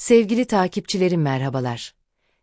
Sevgili takipçilerim merhabalar.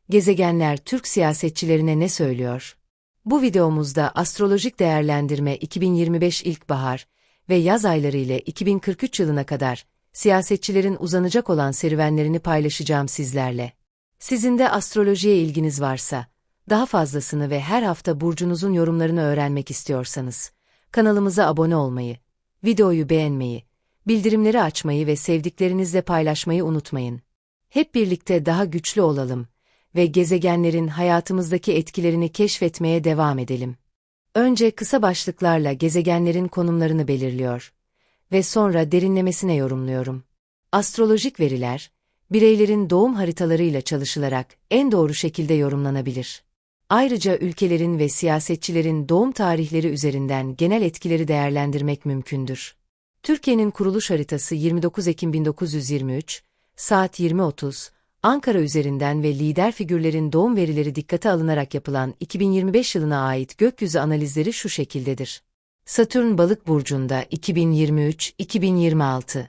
Gezegenler Türk siyasetçilerine ne söylüyor? Bu videomuzda astrolojik değerlendirme 2025 ilkbahar ve yaz ayları ile 2043 yılına kadar siyasetçilerin uzanacak olan serüvenlerini paylaşacağım sizlerle. Sizin de astrolojiye ilginiz varsa, daha fazlasını ve her hafta burcunuzun yorumlarını öğrenmek istiyorsanız, kanalımıza abone olmayı, videoyu beğenmeyi, bildirimleri açmayı ve sevdiklerinizle paylaşmayı unutmayın. Hep birlikte daha güçlü olalım ve gezegenlerin hayatımızdaki etkilerini keşfetmeye devam edelim. Önce kısa başlıklarla gezegenlerin konumlarını belirliyor ve sonra derinlemesine yorumluyorum. Astrolojik veriler, bireylerin doğum haritalarıyla çalışılarak en doğru şekilde yorumlanabilir. Ayrıca ülkelerin ve siyasetçilerin doğum tarihleri üzerinden genel etkileri değerlendirmek mümkündür. Türkiye'nin kuruluş haritası 29 Ekim 1923, saat 20.30, Ankara üzerinden ve lider figürlerin doğum verileri dikkate alınarak yapılan 2025 yılına ait gökyüzü analizleri şu şekildedir. Satürn Balık burcunda 2023-2026.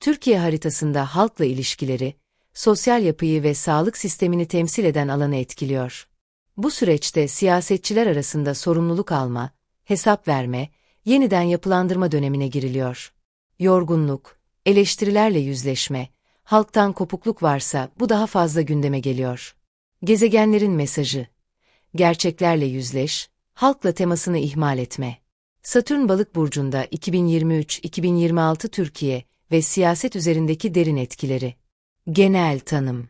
Türkiye haritasında halkla ilişkileri, sosyal yapıyı ve sağlık sistemini temsil eden alanı etkiliyor. Bu süreçte siyasetçiler arasında sorumluluk alma, hesap verme, yeniden yapılandırma dönemine giriliyor. Yorgunluk, eleştirilerle yüzleşme, halktan kopukluk varsa bu daha fazla gündeme geliyor. Gezegenlerin mesajı. Gerçeklerle yüzleş, halkla temasını ihmal etme. Satürn Balık burcunda 2023-2026 Türkiye ve siyaset üzerindeki derin etkileri. Genel tanım.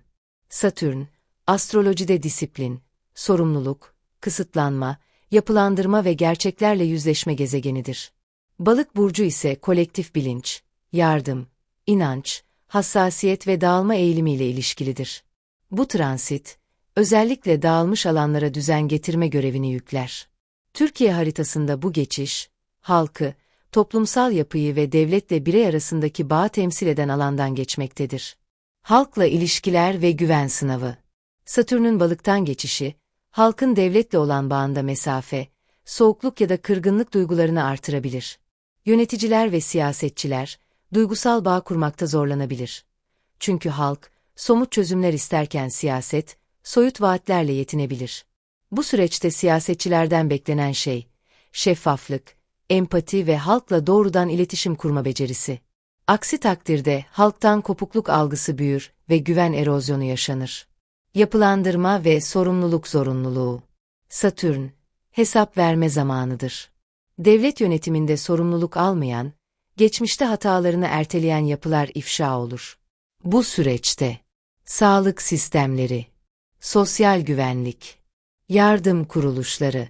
Satürn, astrolojide disiplin, sorumluluk, kısıtlanma, yapılandırma ve gerçeklerle yüzleşme gezegenidir. Balık burcu ise kolektif bilinç, yardım, inanç, hassasiyet ve dağılma eğilimiyle ilişkilidir. Bu transit, özellikle dağılmış alanlara düzen getirme görevini yükler. Türkiye haritasında bu geçiş, halkı, toplumsal yapıyı ve devletle birey arasındaki bağı temsil eden alandan geçmektedir. Halkla ilişkiler ve güven sınavı. Satürn'ün balıktan geçişi, halkın devletle olan bağında mesafe, soğukluk ya da kırgınlık duygularını artırabilir. Yöneticiler ve siyasetçiler, duygusal bağ kurmakta zorlanabilir. Çünkü halk, somut çözümler isterken siyaset, soyut vaatlerle yetinebilir. Bu süreçte siyasetçilerden beklenen şey, şeffaflık, empati ve halkla doğrudan iletişim kurma becerisi. Aksi takdirde halktan kopukluk algısı büyür ve güven erozyonu yaşanır. Yapılandırma ve sorumluluk zorunluluğu. Satürn, hesap verme zamanıdır. Devlet yönetiminde sorumluluk almayan, geçmişte hatalarını erteleyen yapılar ifşa olur. Bu süreçte, sağlık sistemleri, sosyal güvenlik, yardım kuruluşları,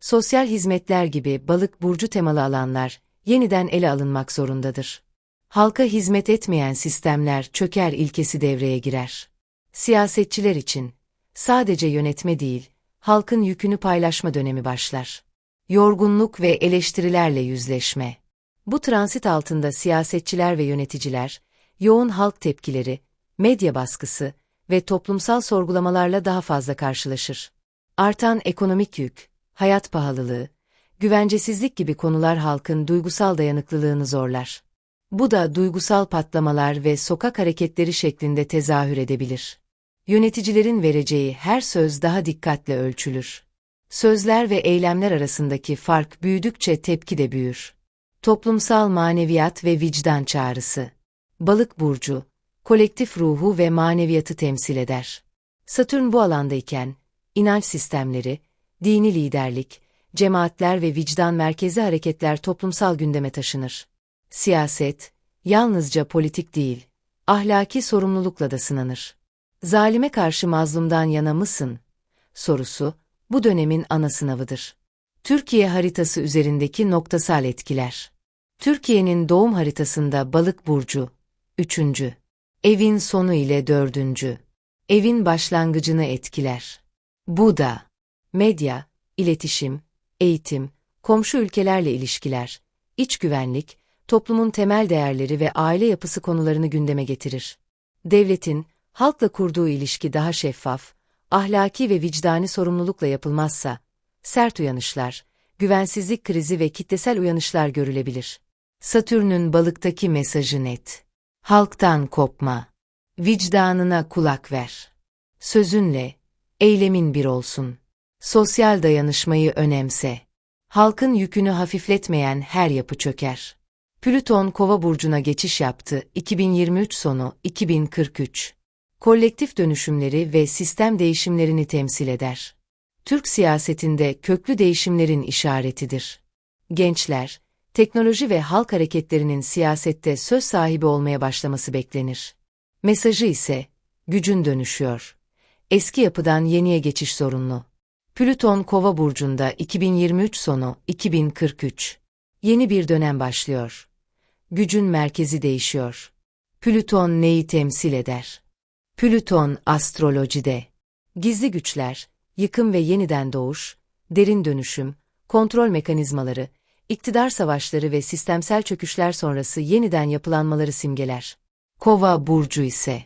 sosyal hizmetler gibi balık burcu temalı alanlar yeniden ele alınmak zorundadır. Halka hizmet etmeyen sistemler çöker ilkesi devreye girer. Siyasetçiler için sadece yönetme değil, halkın yükünü paylaşma dönemi başlar. Yorgunluk ve eleştirilerle yüzleşme. Bu transit altında siyasetçiler ve yöneticiler, yoğun halk tepkileri, medya baskısı ve toplumsal sorgulamalarla daha fazla karşılaşır. Artan ekonomik yük, hayat pahalılığı, güvencesizlik gibi konular halkın duygusal dayanıklılığını zorlar. Bu da duygusal patlamalar ve sokak hareketleri şeklinde tezahür edebilir. Yöneticilerin vereceği her söz daha dikkatle ölçülür. Sözler ve eylemler arasındaki fark büyüdükçe tepki de büyür. Toplumsal maneviyat ve vicdan çağrısı. Balık burcu, kolektif ruhu ve maneviyatı temsil eder. Satürn bu alandayken, inanç sistemleri, dini liderlik, cemaatler ve vicdan merkezi hareketler toplumsal gündeme taşınır. Siyaset, yalnızca politik değil, ahlaki sorumlulukla da sınanır. Zalime karşı mazlumdan yana mısın? Sorusu, bu dönemin ana sınavıdır. Türkiye haritası üzerindeki noktasal etkiler. Türkiye'nin doğum haritasında balık burcu, üçüncü. Evin sonu ile dördüncü. Evin başlangıcını etkiler. Bu da, medya, iletişim, eğitim, komşu ülkelerle ilişkiler, iç güvenlik, toplumun temel değerleri ve aile yapısı konularını gündeme getirir. Devletin, halkla kurduğu ilişki daha şeffaf, ahlaki ve vicdani sorumlulukla yapılmazsa, sert uyanışlar, güvensizlik krizi ve kitlesel uyanışlar görülebilir. Satürn'ün balıktaki mesajı net. Halktan kopma. Vicdanına kulak ver. Sözünle, eylemin bir olsun. Sosyal dayanışmayı önemse. Halkın yükünü hafifletmeyen her yapı çöker. Plüton Kova burcuna geçiş yaptı 2023 sonu 2043. Kolektif dönüşümleri ve sistem değişimlerini temsil eder. Türk siyasetinde köklü değişimlerin işaretidir. Gençler, teknoloji ve halk hareketlerinin siyasette söz sahibi olmaya başlaması beklenir. Mesajı ise, gücün dönüşüyor. Eski yapıdan yeniye geçiş zorunlu. Plüton Kova burcunda 2023 sonu 2043. Yeni bir dönem başlıyor. Gücün merkezi değişiyor. Plüton neyi temsil eder? Plüton astrolojide. Gizli güçler, yıkım ve yeniden doğuş, derin dönüşüm, kontrol mekanizmaları, iktidar savaşları ve sistemsel çöküşler sonrası yeniden yapılanmaları simgeler. Kova burcu ise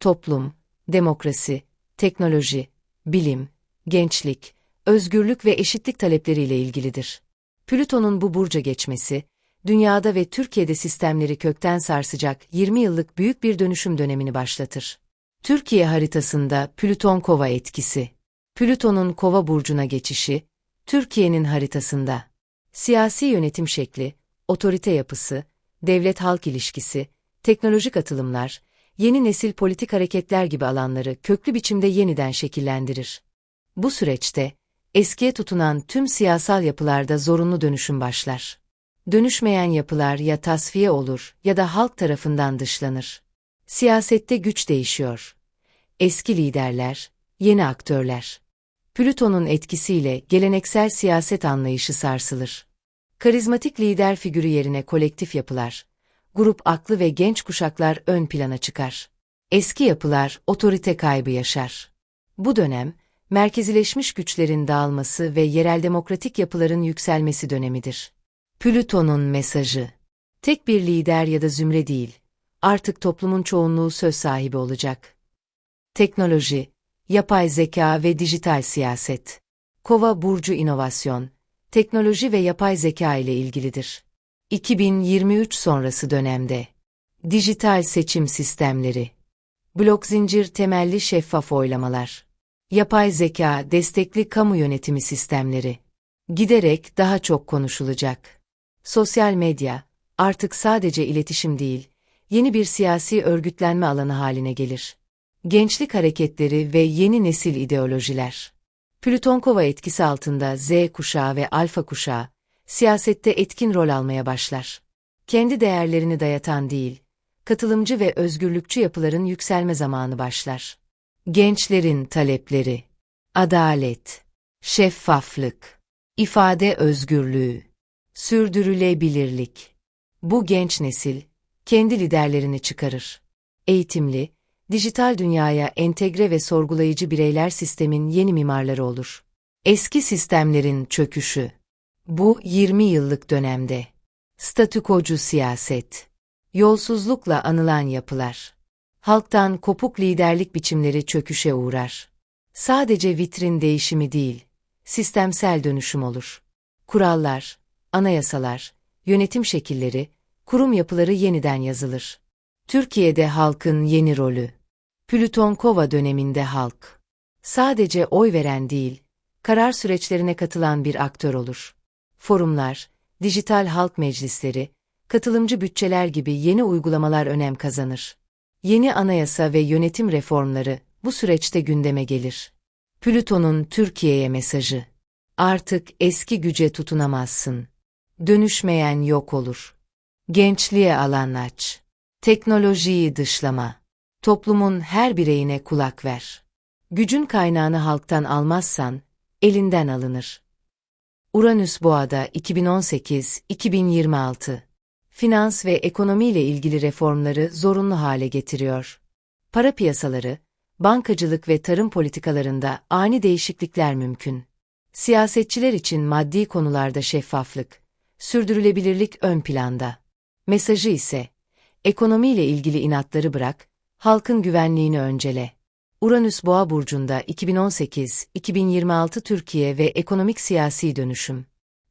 toplum, demokrasi, teknoloji, bilim, gençlik, özgürlük ve eşitlik talepleriyle ilgilidir. Plüton'un bu burca geçmesi, dünyada ve Türkiye'de sistemleri kökten sarsacak 20 yıllık büyük bir dönüşüm dönemini başlatır. Türkiye haritasında Plüton Kova etkisi. Plüton'un Kova burcuna geçişi, Türkiye'nin haritasında siyasi yönetim şekli, otorite yapısı, devlet-halk ilişkisi, teknolojik atılımlar, yeni nesil politik hareketler gibi alanları köklü biçimde yeniden şekillendirir. Bu süreçte, eskiye tutunan tüm siyasal yapılarda zorunlu dönüşüm başlar. Dönüşmeyen yapılar ya tasfiye olur ya da halk tarafından dışlanır. Siyasette güç değişiyor. Eski liderler, yeni aktörler. Plüton'un etkisiyle geleneksel siyaset anlayışı sarsılır. Karizmatik lider figürü yerine kolektif yapılar, grup aklı ve genç kuşaklar ön plana çıkar. Eski yapılar otorite kaybı yaşar. Bu dönem, merkezileşmiş güçlerin dağılması ve yerel demokratik yapıların yükselmesi dönemidir. Plüton'un mesajı Tek bir lider ya da zümre değil, artık toplumun çoğunluğu söz sahibi olacak. Teknoloji, yapay zeka ve dijital siyaset. Kova burcu inovasyon, teknoloji ve yapay zeka ile ilgilidir. 2023 sonrası dönemde dijital seçim sistemleri, blok zincir temelli şeffaf oylamalar, yapay zeka destekli kamu yönetimi sistemleri giderek daha çok konuşulacak. Sosyal medya artık sadece iletişim değil, yeni bir siyasi örgütlenme alanı haline gelir. Gençlik hareketleri ve yeni nesil ideolojiler. Plütonkova etkisi altında Z kuşağı ve Alfa kuşağı siyasette etkin rol almaya başlar. Kendi değerlerini dayatan değil, katılımcı ve özgürlükçü yapıların yükselme zamanı başlar. Gençlerin talepleri, adalet, şeffaflık, ifade özgürlüğü, sürdürülebilirlik. Bu genç nesil, kendi liderlerini çıkarır. Eğitimli, dijital dünyaya entegre ve sorgulayıcı bireyler sistemin yeni mimarları olur. Eski sistemlerin çöküşü. Bu 20 yıllık dönemde. Statükocu siyaset. Yolsuzlukla anılan yapılar. Halktan kopuk liderlik biçimleri çöküşe uğrar. Sadece vitrin değişimi değil, sistemsel dönüşüm olur. Kurallar, anayasalar, yönetim şekilleri, kurum yapıları yeniden yazılır. Türkiye'de halkın yeni rolü. Plüton Kova döneminde halk. Sadece oy veren değil, karar süreçlerine katılan bir aktör olur. Forumlar, dijital halk meclisleri, katılımcı bütçeler gibi yeni uygulamalar önem kazanır. Yeni anayasa ve yönetim reformları bu süreçte gündeme gelir. Plüton'un Türkiye'ye mesajı. Artık eski güce tutunamazsın. Dönüşmeyen yok olur. Gençliğe alan aç. Teknolojiyi dışlama. Toplumun her bireyine kulak ver. Gücün kaynağını halktan almazsan, elinden alınır. Uranüs Boğa'da 2018-2026 Finans ve ekonomi ile ilgili reformları zorunlu hale getiriyor. Para piyasaları, bankacılık ve tarım politikalarında ani değişiklikler mümkün. Siyasetçiler için maddi konularda şeffaflık, sürdürülebilirlik ön planda. Mesajı ise, ekonomiyle ilgili inatları bırak, halkın güvenliğini öncele. Uranüs Boğa burcunda 2018-2026 Türkiye ve ekonomik siyasi dönüşüm.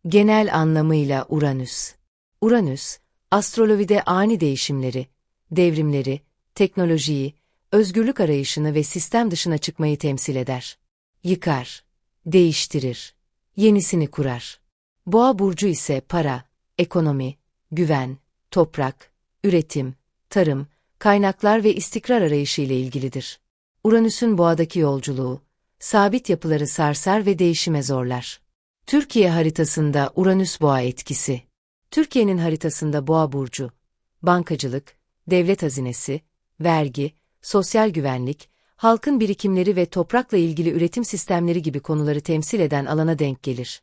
Genel anlamıyla Uranüs. Uranüs, astrolojide ani değişimleri, devrimleri, teknolojiyi, özgürlük arayışını ve sistem dışına çıkmayı temsil eder. Yıkar, değiştirir, yenisini kurar. Boğa burcu ise para, ekonomi, güven, toprak, üretim, tarım, kaynaklar ve istikrar arayışı ile ilgilidir. Uranüs'ün boğadaki yolculuğu, sabit yapıları sarsar ve değişime zorlar. Türkiye haritasında Uranüs boğa etkisi. Türkiye'nin haritasında boğa burcu, bankacılık, devlet hazinesi, vergi, sosyal güvenlik, halkın birikimleri ve toprakla ilgili üretim sistemleri gibi konuları temsil eden alana denk gelir.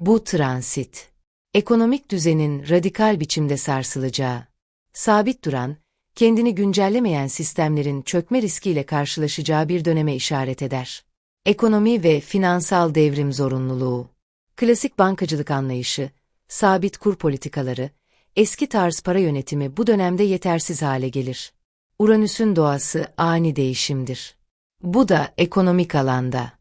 Bu transit, ekonomik düzenin radikal biçimde sarsılacağı, sabit duran, kendini güncellemeyen sistemlerin çökme riskiyle karşılaşacağı bir döneme işaret eder. Ekonomi ve finansal devrim zorunluluğu, klasik bankacılık anlayışı, sabit kur politikaları, eski tarz para yönetimi bu dönemde yetersiz hale gelir. Uranüs'ün doğası ani değişimdir. Bu da ekonomik alanda.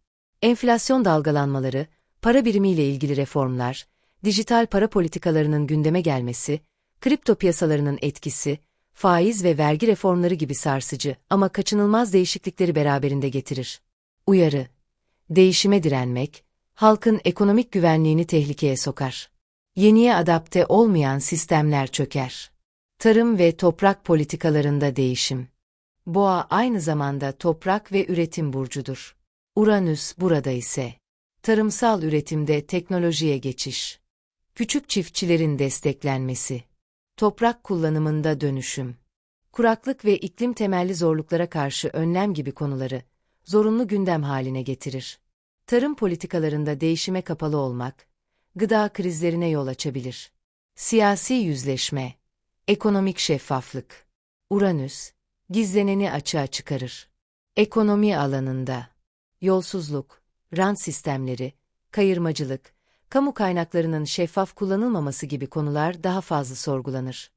Enflasyon dalgalanmaları, para birimiyle ilgili reformlar, dijital para politikalarının gündeme gelmesi, kripto piyasalarının etkisi, faiz ve vergi reformları gibi sarsıcı ama kaçınılmaz değişiklikleri beraberinde getirir. Uyarı Değişime direnmek, halkın ekonomik güvenliğini tehlikeye sokar. Yeniye adapte olmayan sistemler çöker. Tarım ve toprak politikalarında değişim. Boğa aynı zamanda toprak ve üretim burcudur. Uranüs burada ise tarımsal üretimde teknolojiye geçiş. Küçük çiftçilerin desteklenmesi. Toprak kullanımında dönüşüm. Kuraklık ve iklim temelli zorluklara karşı önlem gibi konuları zorunlu gündem haline getirir. Tarım politikalarında değişime kapalı olmak, gıda krizlerine yol açabilir. Siyasi yüzleşme, ekonomik şeffaflık. Uranüs, gizleneni açığa çıkarır. Ekonomi alanında, yolsuzluk, rant sistemleri, kayırmacılık, kamu kaynaklarının şeffaf kullanılmaması gibi konular daha fazla sorgulanır.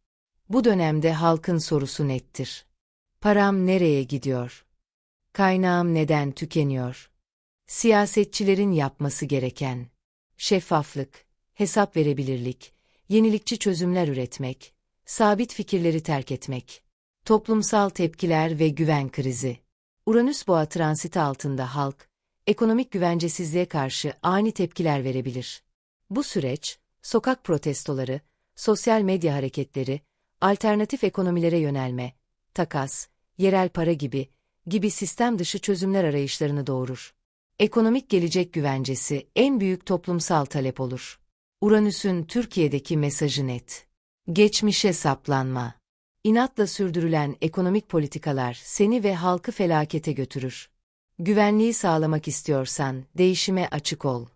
Bu dönemde halkın sorusu nettir. Param nereye gidiyor? Kaynağım neden tükeniyor? Siyasetçilerin yapması gereken şeffaflık, hesap verebilirlik, yenilikçi çözümler üretmek, sabit fikirleri terk etmek, toplumsal tepkiler ve güven krizi. Uranüs boğa transiti altında halk, ekonomik güvencesizliğe karşı ani tepkiler verebilir. Bu süreç, sokak protestoları, sosyal medya hareketleri, alternatif ekonomilere yönelme, takas, yerel para gibi, gibi sistem dışı çözümler arayışlarını doğurur. Ekonomik gelecek güvencesi en büyük toplumsal talep olur. Uranüs'ün Türkiye'deki mesajı net. Geçmişe saplanma. İnatla sürdürülen ekonomik politikalar seni ve halkı felakete götürür. Güvenliği sağlamak istiyorsan değişime açık ol.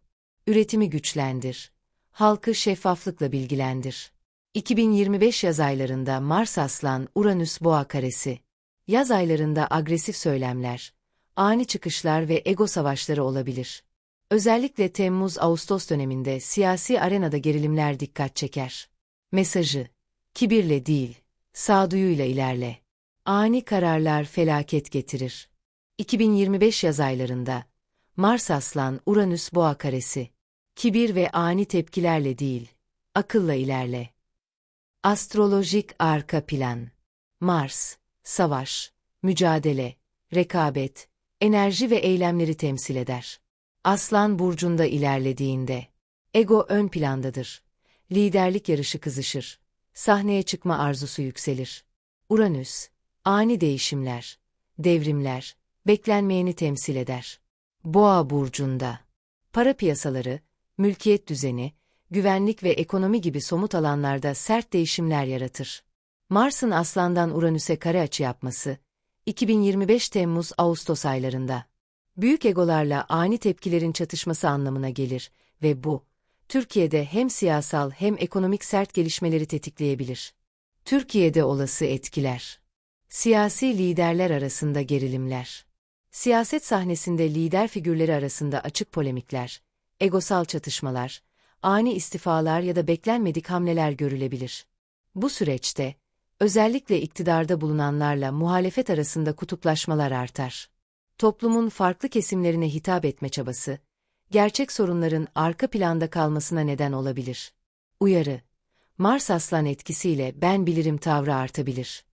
Üretimi güçlendir. Halkı şeffaflıkla bilgilendir. 2025 yaz aylarında Mars Aslan Uranüs Boğa karesi. Yaz aylarında agresif söylemler, ani çıkışlar ve ego savaşları olabilir. Özellikle Temmuz-Ağustos döneminde siyasi arenada gerilimler dikkat çeker. Mesajı, kibirle değil, sağduyuyla ilerle. Ani kararlar felaket getirir. 2025 yaz aylarında, Mars Aslan Uranüs Boğa karesi, kibir ve ani tepkilerle değil, akılla ilerle. Astrolojik arka plan Mars, savaş, mücadele, rekabet, enerji ve eylemleri temsil eder. Aslan burcunda ilerlediğinde, ego ön plandadır. Liderlik yarışı kızışır. Sahneye çıkma arzusu yükselir. Uranüs, ani değişimler, devrimler, beklenmeyeni temsil eder. Boğa burcunda, para piyasaları, mülkiyet düzeni, güvenlik ve ekonomi gibi somut alanlarda sert değişimler yaratır. Mars'ın Aslan'dan Uranüs'e kare açı yapması, 2025 Temmuz-Ağustos aylarında. Büyük egolarla ani tepkilerin çatışması anlamına gelir ve bu, Türkiye'de hem siyasal hem ekonomik sert gelişmeleri tetikleyebilir. Türkiye'de olası etkiler. Siyasi liderler arasında gerilimler. Siyaset sahnesinde lider figürleri arasında açık polemikler, egosal çatışmalar, ani istifalar ya da beklenmedik hamleler görülebilir. Bu süreçte, özellikle iktidarda bulunanlarla muhalefet arasında kutuplaşmalar artar. Toplumun farklı kesimlerine hitap etme çabası, gerçek sorunların arka planda kalmasına neden olabilir. Uyarı Mars Aslan etkisiyle ben bilirim tavrı artabilir.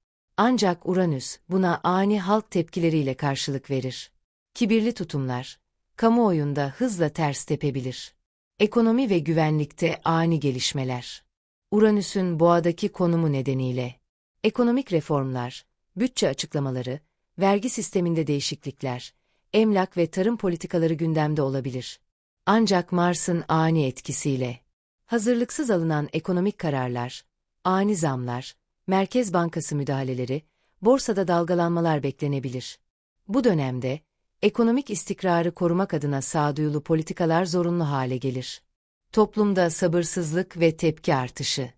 Ancak Uranüs buna ani halk tepkileriyle karşılık verir. Kibirli tutumlar, kamuoyunda hızla ters tepebilir. Ekonomi ve güvenlikte ani gelişmeler. Uranüs'ün boğadaki konumu nedeniyle. Ekonomik reformlar, bütçe açıklamaları, vergi sisteminde değişiklikler, emlak ve tarım politikaları gündemde olabilir. Ancak Mars'ın ani etkisiyle. Hazırlıksız alınan ekonomik kararlar, ani zamlar, Merkez Bankası müdahaleleri, borsada dalgalanmalar beklenebilir. Bu dönemde, ekonomik istikrarı korumak adına sağduyulu politikalar zorunlu hale gelir. Toplumda sabırsızlık ve tepki artışı.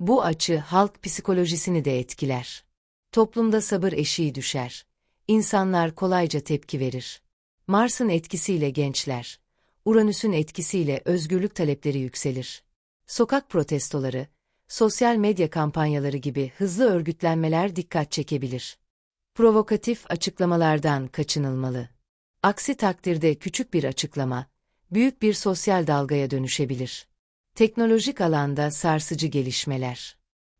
Bu açı halk psikolojisini de etkiler. Toplumda sabır eşiği düşer. İnsanlar kolayca tepki verir. Mars'ın etkisiyle gençler, Uranüs'ün etkisiyle özgürlük talepleri yükselir. Sokak protestoları, sosyal medya kampanyaları gibi hızlı örgütlenmeler dikkat çekebilir. Provokatif açıklamalardan kaçınılmalı. Aksi takdirde küçük bir açıklama, büyük bir sosyal dalgaya dönüşebilir. Teknolojik alanda sarsıcı gelişmeler.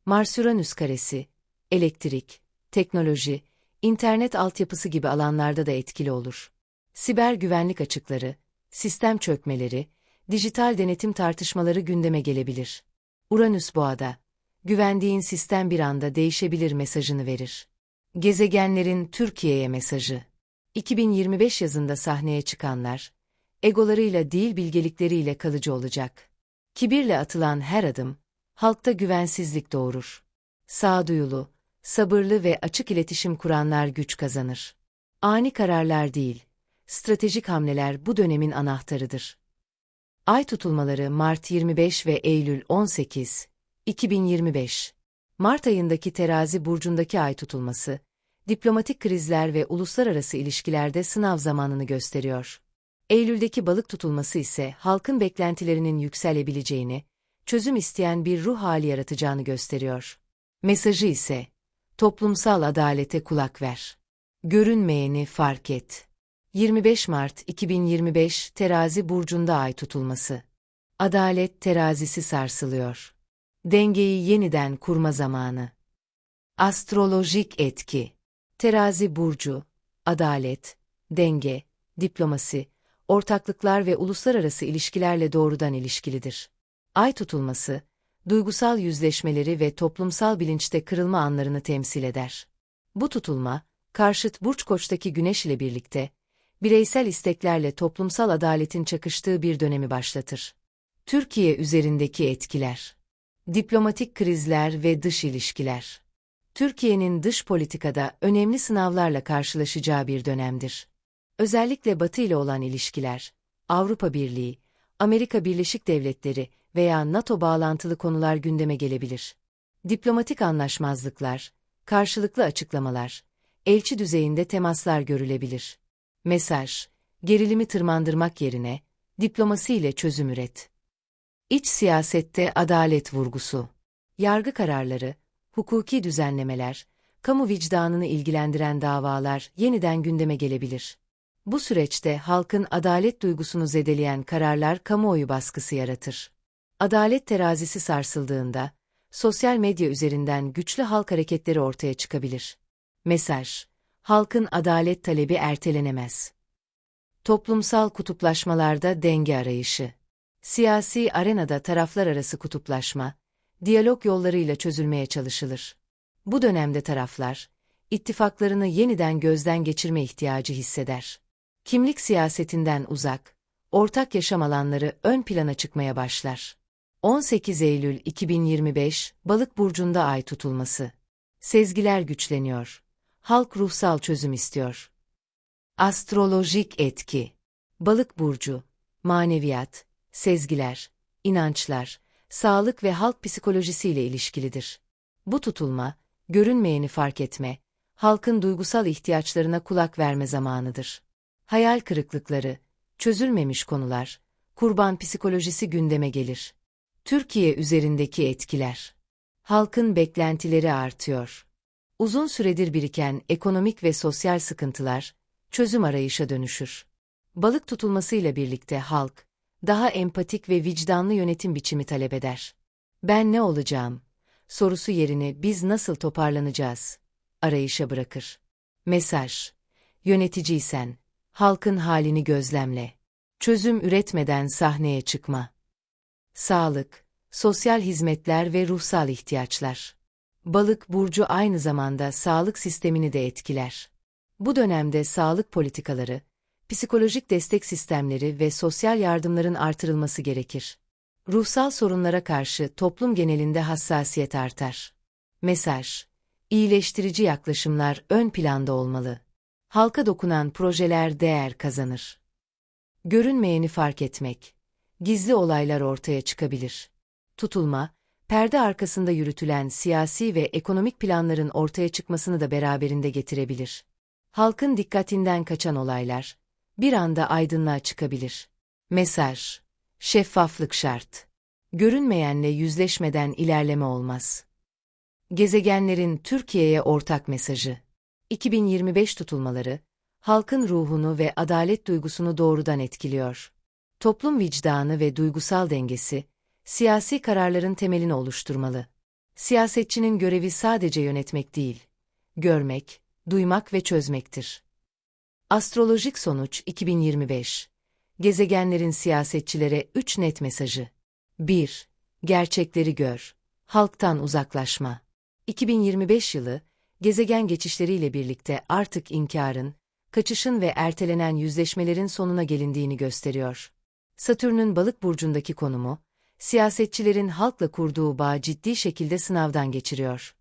Mars-Uranüs karesi, elektrik, teknoloji, internet altyapısı gibi alanlarda da etkili olur. Siber güvenlik açıkları, sistem çökmeleri, dijital denetim tartışmaları gündeme gelebilir. Uranüs boğada, güvendiğin sistem bir anda değişebilir mesajını verir. Gezegenlerin Türkiye'ye mesajı. 2025 yazında sahneye çıkanlar, egolarıyla değil bilgelikleriyle kalıcı olacak. Kibirle atılan her adım, halkta güvensizlik doğurur. Sağduyulu, sabırlı ve açık iletişim kuranlar güç kazanır. Ani kararlar değil, stratejik hamleler bu dönemin anahtarıdır. Ay tutulmaları Mart 25 ve Eylül 18, 2025. Mart ayındaki terazi burcundaki ay tutulması, diplomatik krizler ve uluslararası ilişkilerde sınav zamanını gösteriyor. Eylül'deki balık tutulması ise halkın beklentilerinin yükselebileceğini, çözüm isteyen bir ruh hali yaratacağını gösteriyor. Mesajı ise, toplumsal adalete kulak ver. Görünmeyeni fark et. 25 Mart 2025 Terazi burcunda ay tutulması. Adalet terazisi sarsılıyor. Dengeyi yeniden kurma zamanı. Astrolojik etki. Terazi burcu, adalet, denge, diplomasi, ortaklıklar ve uluslararası ilişkilerle doğrudan ilişkilidir. Ay tutulması, duygusal yüzleşmeleri ve toplumsal bilinçte kırılma anlarını temsil eder. Bu tutulma, karşıt burç koçtaki güneş ile birlikte, bireysel isteklerle toplumsal adaletin çakıştığı bir dönemi başlatır. Türkiye üzerindeki etkiler Diplomatik krizler ve dış ilişkiler Türkiye'nin dış politikada önemli sınavlarla karşılaşacağı bir dönemdir. Özellikle Batı ile olan ilişkiler, Avrupa Birliği, Amerika Birleşik Devletleri veya NATO bağlantılı konular gündeme gelebilir. Diplomatik anlaşmazlıklar, karşılıklı açıklamalar, elçi düzeyinde temaslar görülebilir. Mesaj, gerilimi tırmandırmak yerine, diplomasi ile çözüm üret. İç siyasette adalet vurgusu. Yargı kararları, hukuki düzenlemeler, kamu vicdanını ilgilendiren davalar yeniden gündeme gelebilir. Bu süreçte halkın adalet duygusunu zedeleyen kararlar kamuoyu baskısı yaratır. Adalet terazisi sarsıldığında, sosyal medya üzerinden güçlü halk hareketleri ortaya çıkabilir. Mesaj, halkın adalet talebi ertelenemez. Toplumsal kutuplaşmalarda denge arayışı. Siyasi arenada taraflar arası kutuplaşma, diyalog yollarıyla çözülmeye çalışılır. Bu dönemde taraflar, ittifaklarını yeniden gözden geçirme ihtiyacı hisseder. Kimlik siyasetinden uzak, ortak yaşam alanları ön plana çıkmaya başlar. 18 Eylül 2025 Balık burcunda ay tutulması. Sezgiler güçleniyor. Halk ruhsal çözüm istiyor. Astrolojik etki. Balık burcu, maneviyat, sezgiler, inançlar, sağlık ve halk psikolojisiyle ilişkilidir. Bu tutulma, görünmeyeni fark etme, halkın duygusal ihtiyaçlarına kulak verme zamanıdır. Hayal kırıklıkları, çözülmemiş konular, kurban psikolojisi gündeme gelir. Türkiye üzerindeki etkiler. Halkın beklentileri artıyor. Uzun süredir biriken ekonomik ve sosyal sıkıntılar, çözüm arayışa dönüşür. Balık tutulmasıyla birlikte halk, daha empatik ve vicdanlı yönetim biçimi talep eder. Ben ne olacağım? Sorusu yerine biz nasıl toparlanacağız? arayışa bırakır. Mesaj Yöneticiysen, halkın halini gözlemle. Çözüm üretmeden sahneye çıkma. Sağlık, sosyal hizmetler ve ruhsal ihtiyaçlar. Balık burcu aynı zamanda sağlık sistemini de etkiler. Bu dönemde sağlık politikaları, psikolojik destek sistemleri ve sosyal yardımların artırılması gerekir. Ruhsal sorunlara karşı toplum genelinde hassasiyet artar. Mesaj İyileştirici yaklaşımlar ön planda olmalı. Halka dokunan projeler değer kazanır. Görünmeyeni fark etmek. Gizli olaylar ortaya çıkabilir. Tutulma, perde arkasında yürütülen siyasi ve ekonomik planların ortaya çıkmasını da beraberinde getirebilir. Halkın dikkatinden kaçan olaylar, bir anda aydınlığa çıkabilir. Mesaj Şeffaflık şart. Görünmeyenle yüzleşmeden ilerleme olmaz. Gezegenlerin Türkiye'ye ortak mesajı. 2025 tutulmaları, halkın ruhunu ve adalet duygusunu doğrudan etkiliyor. Toplum vicdanı ve duygusal dengesi, siyasi kararların temelini oluşturmalı. Siyasetçinin görevi sadece yönetmek değil, görmek, duymak ve çözmektir. Astrolojik sonuç 2025 Gezegenlerin siyasetçilere 3 net mesajı. 1. Gerçekleri gör. Halktan uzaklaşma. 2025 yılı, gezegen geçişleriyle birlikte artık inkarın, kaçışın ve ertelenen yüzleşmelerin sonuna gelindiğini gösteriyor. Satürn'ün balık burcundaki konumu, siyasetçilerin halkla kurduğu bağ ciddi şekilde sınavdan geçiriyor.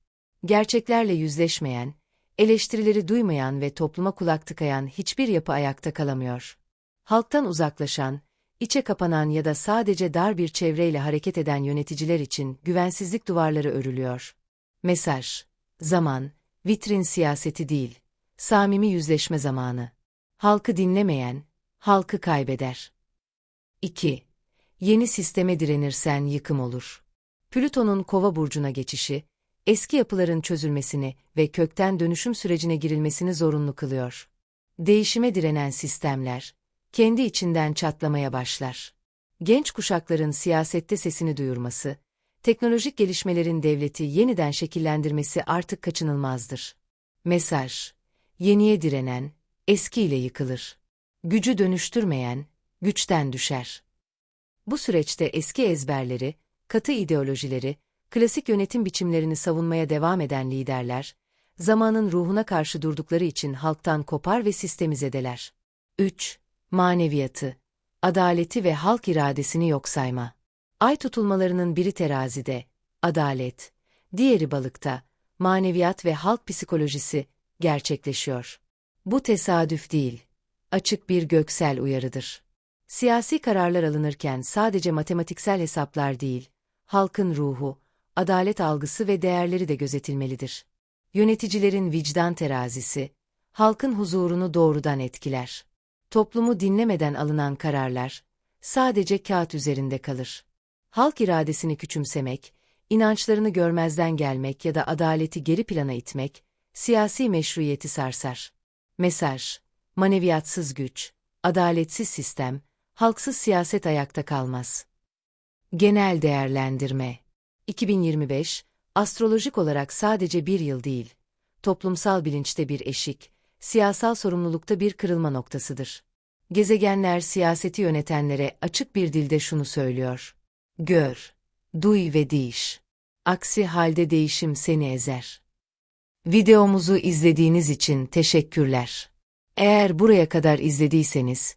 Gerçeklerle yüzleşmeyen, eleştirileri duymayan ve topluma kulak tıkayan hiçbir yapı ayakta kalamıyor. Halktan uzaklaşan, içe kapanan ya da sadece dar bir çevreyle hareket eden yöneticiler için güvensizlik duvarları örülüyor. Mesaj, zaman, vitrin siyaseti değil, samimi yüzleşme zamanı. Halkı dinlemeyen, halkı kaybeder. 2. Yeni sisteme direnirsen yıkım olur. Plüton'un kova burcuna geçişi, eski yapıların çözülmesini ve kökten dönüşüm sürecine girilmesini zorunlu kılıyor. Değişime direnen sistemler, kendi içinden çatlamaya başlar. Genç kuşakların siyasette sesini duyurması, teknolojik gelişmelerin devleti yeniden şekillendirmesi artık kaçınılmazdır. Mesaj Yeniye direnen, eskiyle yıkılır. Gücü dönüştürmeyen, güçten düşer. Bu süreçte eski ezberleri, katı ideolojileri, klasik yönetim biçimlerini savunmaya devam eden liderler, zamanın ruhuna karşı durdukları için halktan kopar ve sistemi zedeler. 3. Maneviyatı, adaleti ve halk iradesini yok sayma. Ay tutulmalarının biri terazide, adalet, diğeri balıkta, maneviyat ve halk psikolojisi gerçekleşiyor. Bu tesadüf değil, açık bir göksel uyarıdır. Siyasi kararlar alınırken sadece matematiksel hesaplar değil, halkın ruhu, adalet algısı ve değerleri de gözetilmelidir. Yöneticilerin vicdan terazisi, halkın huzurunu doğrudan etkiler. Toplumu dinlemeden alınan kararlar, sadece kağıt üzerinde kalır. Halk iradesini küçümsemek, inançlarını görmezden gelmek ya da adaleti geri plana itmek, siyasi meşruiyeti sarsar. Mesaj, maneviyatsız güç, adaletsiz sistem, halksız siyaset ayakta kalmaz. Genel değerlendirme 2025, astrolojik olarak sadece bir yıl değil, toplumsal bilinçte bir eşik, siyasal sorumlulukta bir kırılma noktasıdır. Gezegenler siyaseti yönetenlere açık bir dilde şunu söylüyor. Gör, duy ve değiş. Aksi halde değişim seni ezer. Videomuzu izlediğiniz için teşekkürler. Eğer buraya kadar izlediyseniz,